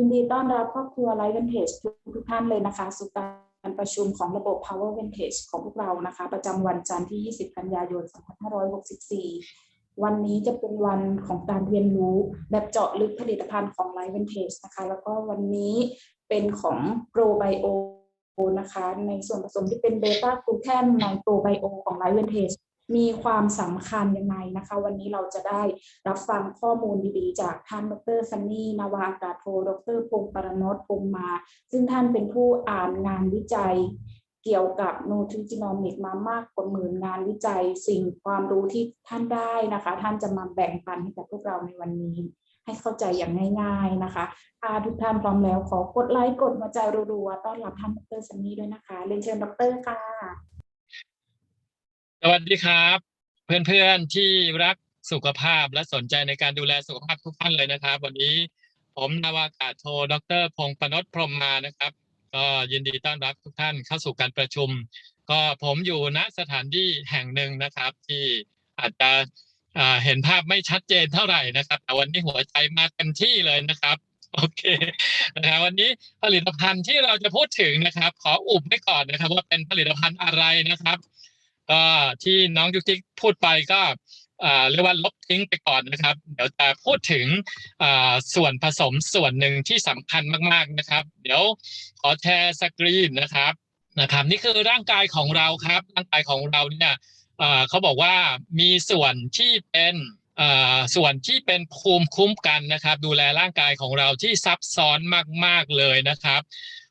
ยินดีต้อนรับครอบครัวไลฟ์ Vantage ทุกทุกท่านเลยนะคะสู่การประชุมของระบบ Power Vantage ของพวกเรานะคะ ประจำวันจันทร์ที่ 20 กันยายน 2564 วันนี้จะเป็นวันของการเรียนรู้แบบเจาะลึกผลิตภัณฑ์ของ Life Vantage นะคะ แล้วก็วันนี้เป็นของ Pro Bio นะคะ ในส่วนผสมที่เป็นเบต้ากลูแคนใน Pro Bio ของ Life Vantage มีความสำคัญยังไงนะคะ วันนี้เราจะได้รับฟังข้อมูลดีๆ จากท่านดรซันนี่นาวาอากาศโทดรพงศ์ปรนตพงษ์มา ซึ่งท่านเป็นผู้อ่านงานวิจัยเกี่ยวกับนูทริจินอมิกมามากกว่าหมื่นงานวิจัยสิ่งความรู้ที่ท่านได้นะคะ ท่านจะมาแบ่งปันให้กับพวกเราในวันนี้ ให้เข้าใจอย่างง่าย ๆนะคะถ้าทุกท่านพร้อมแล้วขอกดไลค์กดหัวใจรัวๆต้อนรับท่านดรซันนี่ด้วยนะคะเรียนเชิญดรค่ะ สวัสดีครับ เพื่อนๆที่รักสุขภาพและสนใจในการดูแลสุขภาพทุกท่านเลยนะครับ วันนี้ผมนาวากาศโทดรพงศ์ปนศพรหมมานะครับ ก็ยินดีต้อนรับทุกท่านเข้าสู่การประชุม ก็ผมอยู่ณสถานที่แห่งหนึ่งนะครับ ที่อาจจะเห็นภาพไม่ชัดเจนเท่าไหร่นะครับ แต่วันนี้หัวใจมาเต็มที่เลยนะครับโอเคนะครับวันนี้ผลิตภัณฑ์ที่เราจะพูดถึงนะครับ ขออุบไว้ก่อนนะครับ ว่าเป็นผลิตภัณฑ์อะไรนะครับ ก็ที่น้องยุกจิกพูดไปก็เรียกว่าลบทิ้งไปก่อนนะครับ เดี๋ยวจะพูดถึงส่วนผสมส่วนหนึ่งที่สำคัญมากๆนะครับ เดี๋ยวขอแชร์สกรีนนะครับนะครับ นี่คือร่างกายของเราครับ ร่างกายของเราเนี่ยเขาบอกว่ามีส่วนที่เป็นส่วนที่เป็นภูมิคุ้มกันนะครับ ดูแลร่างกายของเราที่ซับซ้อนมาก ๆเลยนะครับ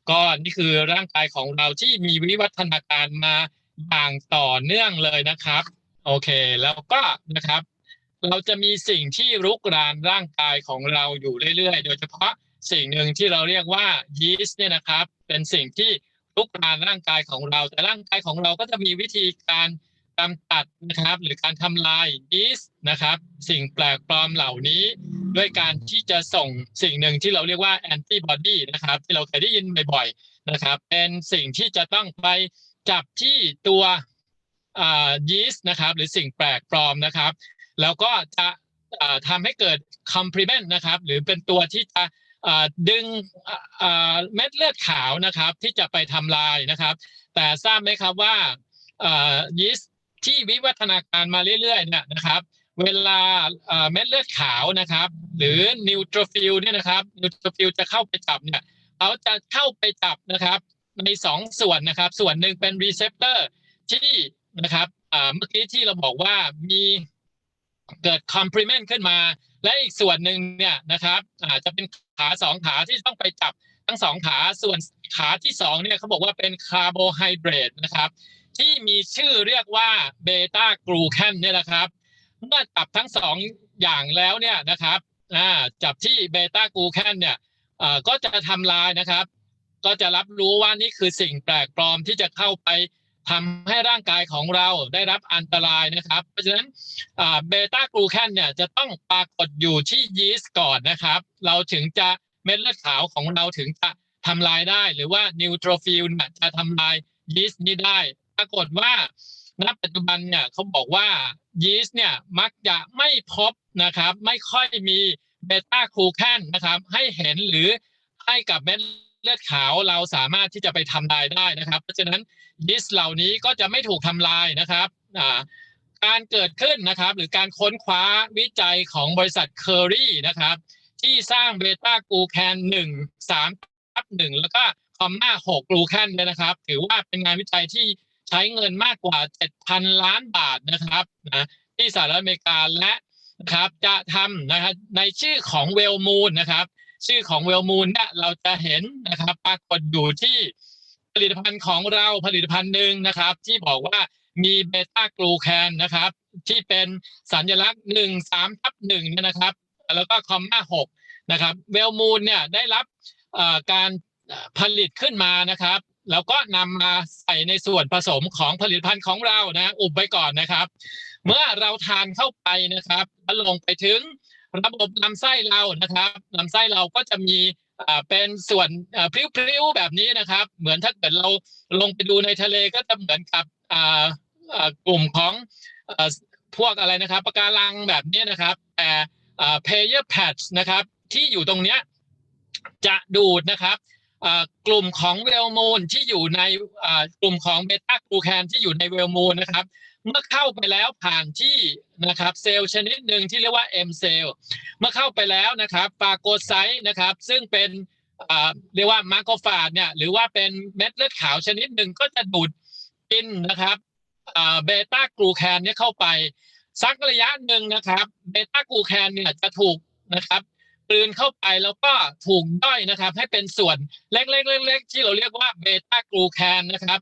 ก็นี่คือร่างกายของเราที่มีวิวัฒนาการมา อย่างต่อเนื่องเลยนะครับ โอเค แล้วก็นะครับ เราจะมีสิ่งที่รุกรานร่างกายของเราอยู่เรื่อยๆ โดยเฉพาะสิ่งหนึ่งที่เราเรียกว่ายีสต์เนี่ยนะครับ เป็นสิ่งที่รุกรานร่างกายของเรา แต่ร่างกายของเราก็จะมีวิธีการกำจัดนะครับ หรือการทำลายยีสต์นะครับ สิ่งแปลกปลอมเหล่านี้ ด้วยการที่จะส่งสิ่งหนึ่งที่เราเรียกว่าแอนติบอดีนะครับ ที่เราเคยได้ยินบ่อยๆนะครับ เป็นสิ่งที่จะต้องไป จับที่ตัวยีสต์นะครับ หรือสิ่งแปลกปลอมนะครับ แล้วก็จะทำให้เกิด complement นะครับ หรือเป็นตัวที่จะดึงเม็ดเลือดขาวนะครับ ที่จะไปทำลายนะครับ แต่ทราบไหมครับว่ายีสต์ที่วิวัฒนาการมาเรื่อยๆเนี่ยนะครับ เวลาเอ่อเม็ดเลือดขาวนะครับ หรือนิวโตรฟิลเนี่ยนะครับนิวโตรฟิลจะเข้าไปจับเนี่ยเขาจะเข้าไปจับนะครับ ในสองส่วนนะครับ ส่วนหนึ่งเป็นรีเซพเตอร์ที่นะครับอาเมื่อกี้ที่เราบอกว่ามีเกิด complement ขึ้นมา และอีกส่วนหนึ่งเนี่ยนะครับอาจจะเป็นขาสองขาที่ต้องไปจับทั้งสองขาส่วนขาที่สองเนี่ยเขาบอกว่าเป็นคาร์โบไฮเดรตนะครับที่มีชื่อเรียกว่าเบต้ากลูแคนเนี่ยนะครับเมื่อจับทั้งสองอย่างแล้วเนี่ยนะครับอาจับที่เบต้ากลูแคนเนี่ยอาก็จะทำลายนะครับ ก็จะรับรู้ว่านี่คือสิ่งแปลกปลอมที่จะเข้าไปทำให้ร่างกายของเราได้รับอันตรายนะครับ เพราะฉะนั้นเบต้ากลูแคนเนี่ยจะต้องปรากฏอยู่ที่ยีสต์ก่อนนะครับ เราถึงจะเม็ดเลือดขาวของเราถึงจะทำลายได้ หรือว่านิวโตรฟิลจะทำลายยีสต์นี้ได้ ปรากฏว่าณปัจจุบันเนี่ยเขาบอกว่ายีสต์เนี่ยมักจะไม่พบนะครับ ไม่ค่อยมีเบต้ากลูแคนนะครับ ให้เห็นหรือให้กับเม็ด เลือดขาวเราสามารถที่จะไปทำลายได้นะครับ เพราะฉะนั้นยีสต์เหล่านี้ก็จะไม่ถูกทำลายนะครับการเกิดขึ้นนะครับ หรือการค้นคว้าวิจัยของบริษัทเคอรี่นะครับ ที่สร้างเบต้ากลูแคนหนึ่งสามทับหนึ่งแล้วก็คอมมาหกกลูแคนเนี่ยนะครับ ถือว่าเป็นงานวิจัยที่ใช้เงินมากกว่า7,000ล้านบาทนะครับนะที่สหรัฐอเมริกาและนะครับจะทำนะครับในชื่อของเวลมูนนะครับ ชื่อของเวลมูนเนี่ยเราจะเห็นนะครับปรากฏอยู่ที่ผลิตภัณฑ์ของเราผลิตภัณฑ์หนึ่งนะครับ ที่บอกว่ามีเบต้ากลูแคนนะครับ ที่เป็นสัญลักษณ์หนึ่งสามทับหนึ่งเนี่ยนะครับ แล้วก็คอมมาหกนะครับเวลมูนเนี่ยได้รับการผลิตขึ้นมานะครับแล้วก็นำมาใส่ในส่วนผสมของผลิตภัณฑ์ของเรานะอุบไว้ก่อนนะครับ เมื่อเราทานเข้าไปนะครับแล้วลงไปถึง ระบบลำไส้เรานะครับลำไส้เราก็จะมีเป็นส่วนพริ้วๆแบบนี้นะครับ เหมือนถ้าเกิดเราลงไปดูในทะเลก็จะเหมือนกับกลุ่มของอพวกอะไรนะครับปะการังแบบนี้นะครับ แต่อ่า player patch นะครับ ที่อยู่ตรงเนี้ยจะดูดนะครับกลุ่มของเวลมูนที่อยู่ในกลุ่มของเบต้ากลูแคนที่อยู่ในเวลมูนนะครับ เมื่อเข้าไปแล้วผ่านที่นะครับเซลล์ชนิดหนึ่งที่เรียกว่า M เซลล์เมื่อเข้าไปแล้วนะครับฟาโกไซต์นะครับ ซึ่งเป็นเรียกว่ามาโกฟาจเนี่ยหรือว่าเป็นเม็ดเลือดขาวชนิดหนึ่งก็จะดูดกินนะครับเบต้ากลูแคนเนี่ยเข้าไปสักระยะหนึ่งนะครับเบต้ากลูแคนเนี่ยจะถูกนะครับกลืนเข้าไปแล้วก็ถูกย่อยนะครับ ให้เป็นส่วนเล็กๆๆๆที่เราเรียกว่าเบต้ากลูแคนนะครับ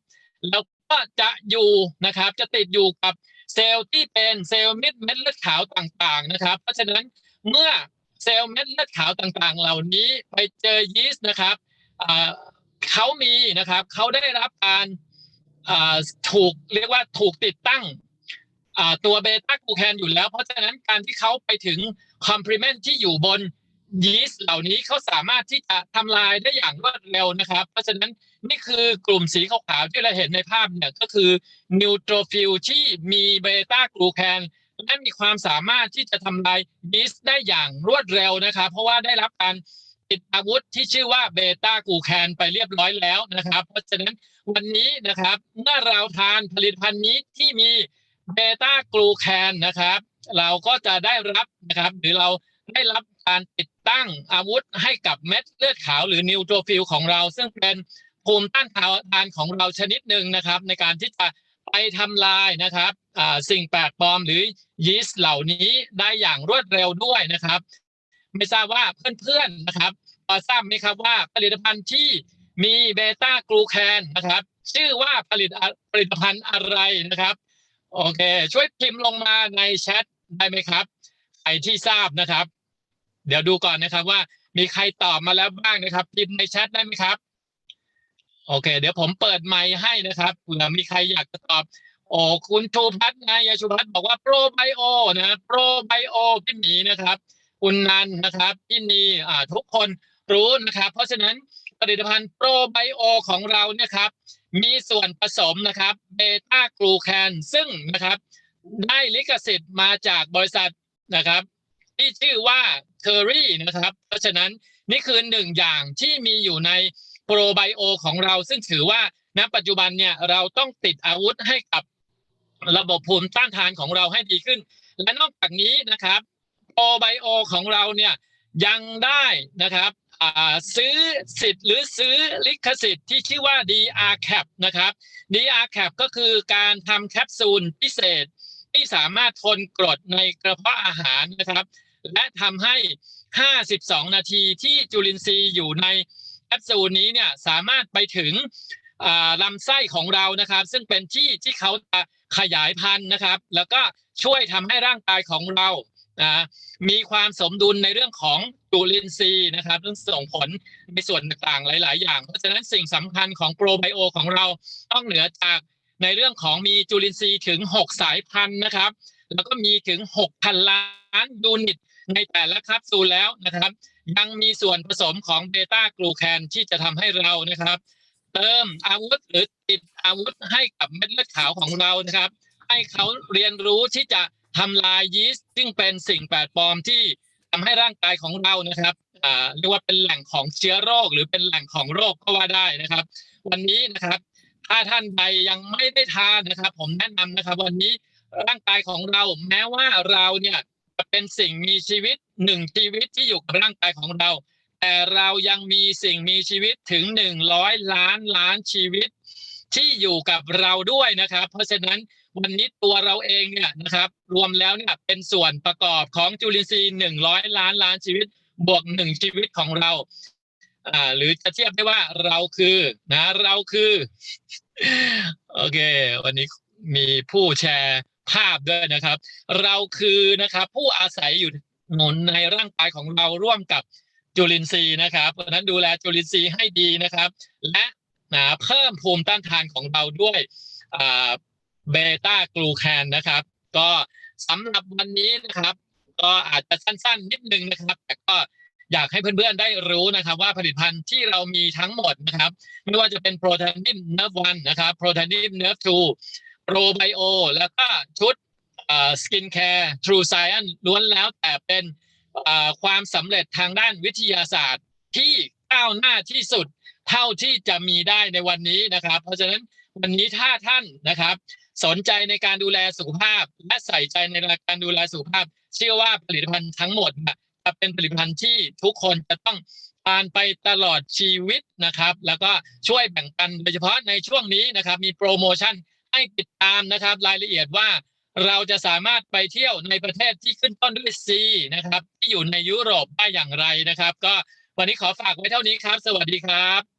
แล้ว ก็จะอยู่นะครับ จะติดอยู่กับเซลล์ที่เป็นเซลล์เม็ดเม็ดเลือดขาวต่างๆนะครับ เพราะฉะนั้นเมื่อเซลล์เม็ดเลือดขาวต่างๆ เหล่านี้ไปเจอยีสต์นะครับเขามีนะครับเขาได้รับการถูกเรียกว่าถูกติดตั้งตัวเบต้ากูแคนอยู่แล้ว เพราะฉะนั้นการที่เขาไปถึงคอมพลีเมนต์ที่อยู่บน ยีสต์เหล่านี้เขาสามารถที่จะทำลายได้อย่างรวดเร็วนะครับ เพราะฉะนั้นนี่คือกลุ่มสีขาวๆที่เราเห็นในภาพเนี่ยก็คือนิวโตรฟิลที่มีเบต้ากลูแคนและมีความสามารถที่จะทำลายยีสต์ได้อย่างรวดเร็วนะครับ เพราะว่าได้รับการติดอาวุธที่ชื่อว่าเบต้ากลูแคนไปเรียบร้อยแล้วนะครับ เพราะฉะนั้นวันนี้นะครับเมื่อเราทานผลิตภัณฑ์นี้ที่มีเบต้ากลูแคนนะครับ เราก็จะได้รับนะครับ หรือเราได้รับการติด ตั้งอาวุธให้กับเม็ดเลือดขาวหรือนิวโตรฟิลของเรา ซึ่งเป็นภูมิต้านทานของเราชนิดหนึ่งนะครับ ในการที่จะไปทำลายนะครับสิ่งแปลกปลอมหรือยีสต์เหล่านี้ได้อย่างรวดเร็วด้วยนะครับ ไม่ทราบว่าเพื่อนๆนะครับพอทราบไหมครับว่าผลิตภัณฑ์ที่มีเบต้ากลูแคนนะครับ ชื่อว่าผลิตผลิตภัณฑ์อะไรนะครับโอเค ช่วยพิมพ์ลงมาในแชทได้ไหมครับใครที่ทราบนะครับ เดี๋ยวดูก่อนนะครับว่ามีใครตอบมาแล้วบ้างนะครับพิมพ์ในแชทได้ไหมครับ โอเค เดี๋ยวผมเปิดไมค์ให้นะครับเผื่อมีใครอยากจะตอบ โอ้คุณชูพัฒน์นะยชูพัฒน์บอกว่าโปรไบโอนะโปรไบโอพี่หมีนะครับ คุณนันนะครับพี่นีอ่าทุกคนรู้นะครับ เพราะฉะนั้นผลิตภัณฑ์โปรไบโอของเราเนี่ยครับ มีส่วนผสมนะครับเบต้ากลูแคนซึ่งนะครับ ได้ลิขสิทธิ์มาจากบริษัทนะครับ ที่ชื่อว่า เทอรี่นะครับ เพราะฉะนั้นนี่คือหนึ่งอย่างที่มีอยู่ในโปรไบโอของเราซึ่งถือว่าณปัจจุบันเนี่ยเราต้องติดอาวุธให้กับระบบภูมิต้านทานของเราให้ดีขึ้น และนอกจากนี้นะครับโปรไบโอของเราเนี่ยยังได้นะครับซื้อสิทธิ์หรือซื้อลิขสิทธิ์ที่ชื่อว่า DR Cap นะครับ DR Cap ก็คือการทำแคปซูลพิเศษที่สามารถทนกรดในกระเพาะอาหารนะครับ และทำให้ 52 นาทีที่จุลินทรีย์อยู่ในแคปซูลนี้เนี่ยสามารถไปถึงลำไส้ของเรานะครับ ซึ่งเป็นที่ที่เขาจะขยายพันธุ์นะครับ แล้วก็ช่วยทำให้ร่างกายของเรานะมีความสมดุลในเรื่องของจุลินทรีย์นะครับซึ่งส่งผลในส่วนต่างๆ หลาย ๆ อย่าง เพราะฉะนั้นสิ่งสำคัญของโปรไบโอของเราต้องเหนือจากในเรื่องของมีจุลินทรีย์ถึง 6 สายพันธุ์นะครับ แล้วก็มีถึง 6,000 ล้านยูนิต ในแต่ละแคปซูลแล้วนะครับ ยังมีส่วนผสมของเบต้ากลูแคนที่จะทำให้เรานะครับ เติมอาวุธหรือติดอาวุธให้กับเม็ดเลือดขาวของเรานะครับ ให้เขาเรียนรู้ที่จะทำลายยีสต์ซึ่งเป็นสิ่งแปลกปลอมที่ทำให้ร่างกายของเรานะครับอ่าเรียกว่าเป็นแหล่งของเชื้อโรค หรือเป็นแหล่งของโรคก็ว่าได้นะครับ วันนี้นะครับ ถ้าท่านใดยังไม่ได้ทานนะครับ ผมแนะนำนะครับ วันนี้ร่างกายของเราแม้ว่าเราเนี่ย เป็นสิ่งมีชีวิตหนึ่งชีวิตที่อยู่กับร่างกายของเรา แต่เรายังมีสิ่งมีชีวิตถึงหนึ่งร้อยล้านล้านชีวิต ที่อยู่กับเราด้วยนะครับ เพราะฉะนั้นวันนี้ตัวเราเองเนี่ยนะครับ รวมแล้วเนี่ยเป็นส่วนประกอบของจุลินทรีย์หนึ่งร้อยล้านล้านชีวิต บวกหนึ่งชีวิตของเราอ่าหรือจะเทียบได้ว่าเราคือนะเราคือ โอเค วันนี้มีผู้แชร์ ภาพด้วยนะครับ เราคือนะครับผู้อาศัยอยู่หนนในร่างกายของเราร่วมกับจุลินทรีย์นะครับ เพราะนั้นดูแลจุลินทรีย์ให้ดีนะครับ และนะเพิ่มภูมิต้านทานของเราด้วยเบต้ากลูแคนนะครับ ก็สำหรับวันนี้นะครับ ก็อาจจะสั้นๆนิดนึงนะครับ แต่ก็อยากให้เพื่อนๆได้รู้นะครับ ว่าผลิตภัณฑ์ที่เรามีทั้งหมดนะครับ ไม่ว่าจะเป็นโปรทานิมเนิร์ฟวันนะครับโปรทานิมเนิร์ฟทู โปรไบโอแล้วก็ชุดสกินแคร์ทรูไซแอนล้วนแล้วแต่เป็นความสำเร็จทางด้านวิทยาศาสตร์ที่ก้าวหน้าที่สุดเท่าที่จะมีได้ในวันนี้นะครับ เพราะฉะนั้นวันนี้ถ้าท่านนะครับ สนใจในการดูแลสุขภาพ และใส่ใจในการดูแลสุขภาพ เชื่อว่าผลิตภัณฑ์ทั้งหมดจะเป็นผลิตภัณฑ์ที่ทุกคนจะต้องทานไปตลอดชีวิตนะครับ แล้วก็ช่วยแบ่งปันโดยเฉพาะในช่วงนี้นะครับ มีโปรโมชั่น ให้ติดตามนะครับ รายละเอียดว่าเราจะสามารถไปเที่ยวในประเทศที่ขึ้นต้นด้วย C นะครับ ที่อยู่ในยุโรปได้อย่างไรนะครับ ก็วันนี้ขอฝากไว้เท่านี้ครับ สวัสดีครับ